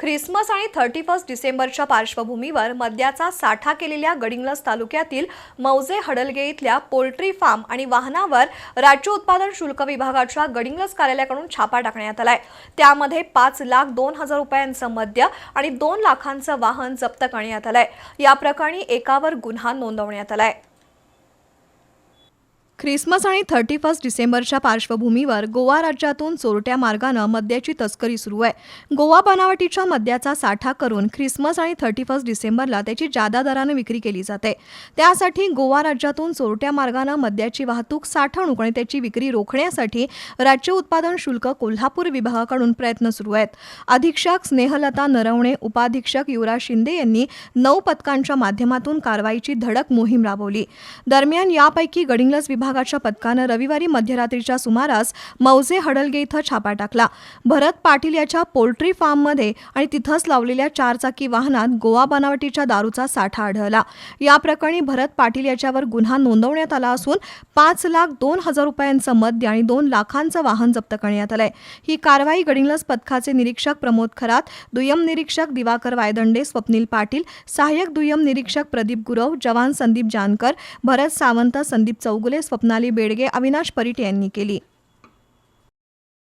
Christmas आणि thirty first डिसेंबरच्या पार्श्वभूमीवर मद्याचा साठा केलेल्या गडिंग्लज तालुक्यातील मौजे हडलगे इथल्या पोल्ट्री फार्म आणि वाहनावर राज्य उत्पादन शुल्क विभागाच्या गडिंग्लज कार्यालयाकडून छापा टाकण्यात आलाय. त्यामध्ये पाच लाख दोन हजार रुपयांचं मद्य आणि दोन लाखांचं वाहन जप्त करण्यात आलंय. या प्रकरणी एकावर गुन्हा नोंदवण्यात आलाय. ख्रिसमस आणि थर्टी फर्स्ट डिसेंबरच्या पार्श्वभूमीवर गोवा राज्यातून चोरट्या मार्गानं मद्याची तस्करी सुरू आहे. गोवा बनावटीच्या मद्याचा साठा करून ख्रिसमस आणि थर्टी फर्स्ट डिसेंबरला त्याची जादा दरानं विक्री केली जाते. त्यासाठी गोवा राज्यातून चोरट्या मार्गानं मद्याची वाहतूक साठवणूक आणि त्याची विक्री रोखण्यासाठी राज्य उत्पादन शुल्क कोल्हापूर विभागाकडून प्रयत्न सुरू आहेत. अधीक्षक स्नेहलता नरवणे उपाधीक्षक युवराज शिंदे यांनी नऊ पथकांच्या माध्यमातून कारवाईची धडक मोहीम राबवली. दरम्यान यापैकी गडिंग्लज विभागाच्या पथकानं रविवारी मध्यरात्रीच्या सुमारास मौजे हडलगे इथं छापा टाकला. भरत पाटील याच्या पोल्ट्री फार्ममध्ये आणि तिथंच लावलेल्या चारचाकी वाहनात गोवा बनावटीच्या दारूचा साठा आढळला. या प्रकरणी भरत पाटील याच्यावर गुन्हा नोंदवण्यात आला असून पाच लाख दोन हजार रुपयांचं मद्य आणि दोन लाखांचं वाहन जप्त करण्यात आलंय. ही कारवाई गडिंग्लज पथकाचे निरीक्षक प्रमोद खरात दुय्यम निरीक्षक दिवाकर वायदंडे स्वप्नील पाटील सहाय्यक दुय्यम निरीक्षक प्रदीप गुरव जवान संदीप जानकर भरत सावंत संदीप चौगुले स्वप्न स्वप्नाली बेडगे अविनाश परिटे यांनी केली.